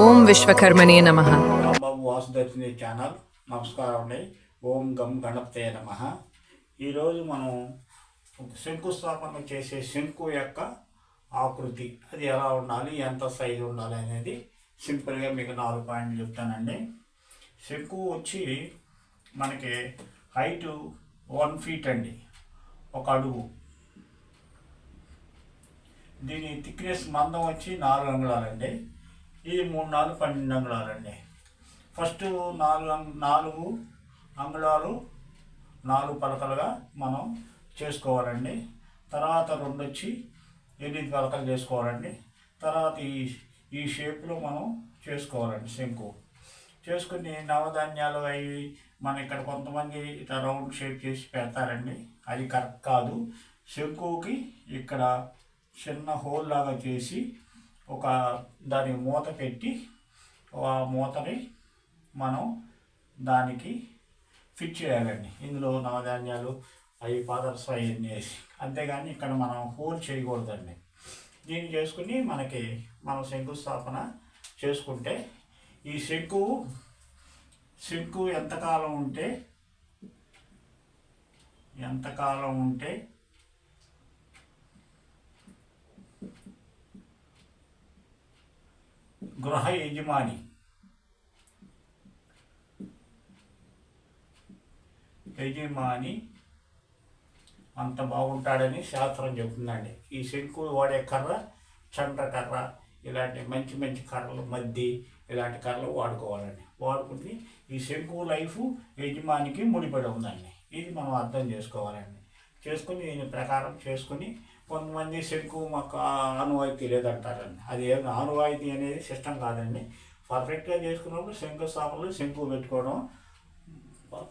ఓం విశ్వకర్మణే నమ. రాంబాబు వాసుదర్శిని ఛానల్ నమస్కారం అండి. ఓం గం గణపతే నమ. ఈరోజు మనం శంకుస్థాపన చేసే శంకు యొక్క ఆకృతి అది ఎలా ఉండాలి ఎంత సైజు ఉండాలి అనేది సింపుల్గా మీకు నాలుగు పాయింట్లు చెప్తానండి. శంకు వచ్చి మనకి హైటు వన్ ఫీట్ అండి. ఒక అడుగు. దీని థిక్నెస్ మందం వచ్చి నాలుగు అంగుళాలండి. ఇది మూడు నాలుగు పన్నెండు అంగుళాలండి ఫస్ట్ నాలుగు నాలుగు అంగుళాలు నాలుగు పలకలుగా మనం చేసుకోవాలండి. తర్వాత రెండు వచ్చి ఎనిమిది పలకలు చేసుకోవాలండి. తర్వాత ఈ ఈ షేప్లో మనం చేసుకోవాలండి శంకు చేసుకుని నవధాన్యాలు అవి మన ఇక్కడ కొంతమంది ఇట్లా రౌండ్ షేప్ చేసి పెడతారండి. అది కరెక్ట్ కాదు. శంకుకి ఇక్కడ చిన్న హోల్ లాగా చేసి ఒక దాని మూత పెట్టి ఆ మూతని మనం దానికి ఫిట్ చేయాలండి. ఇందులో నవధాన్యాలు అవి పదర్స్ అవన్నీ వేసి. అంతేగాని ఇక్కడ మనం హోల్ చేయకూడదండి. దీన్ని చేసుకుని మనకి మనం శంకుస్థాపన చేసుకుంటే ఈ శంకు శంకు ఎంతకాలం ఉంటే ఎంతకాలం ఉంటే గృహ యజమాని. యజమాని అంత బాగుంటాడని శాస్త్రం చెప్తుందండి ఈ శంకులు వాడే కర్ర చండ్ర కర్ర ఇలాంటి మంచి మంచి కర్రలు మద్ది ఇలాంటి కర్రలు వాడుకోవాలండి. వాడుకుని ఈ శంకు లైఫ్ యజమానికి ముడిపడి ఉందండి. ఇది మనం అర్థం చేసుకోవాలండి. చేసుకుని దీని ప్రకారం చేసుకుని కొంతమంది శంకు మాకు ఆనువాయితీ లేదంటారండి. అది ఏం ఆనువాయితీ అనేది సిస్టమ్ కాదండి. పర్ఫెక్ట్గా చేసుకున్నప్పుడు శంకుస్థాపనలు శంకు పెట్టుకోవడం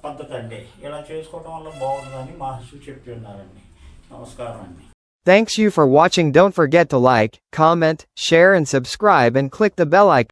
పద్ధతి అండి. ఇలా చేసుకోవడం వల్ల బాగుంటుందని మహర్షి చెప్పి ఉన్నారండి. నమస్కారం అండి. Thanks you for watching. Don't forget to like, comment, share and subscribe and click the bell icon.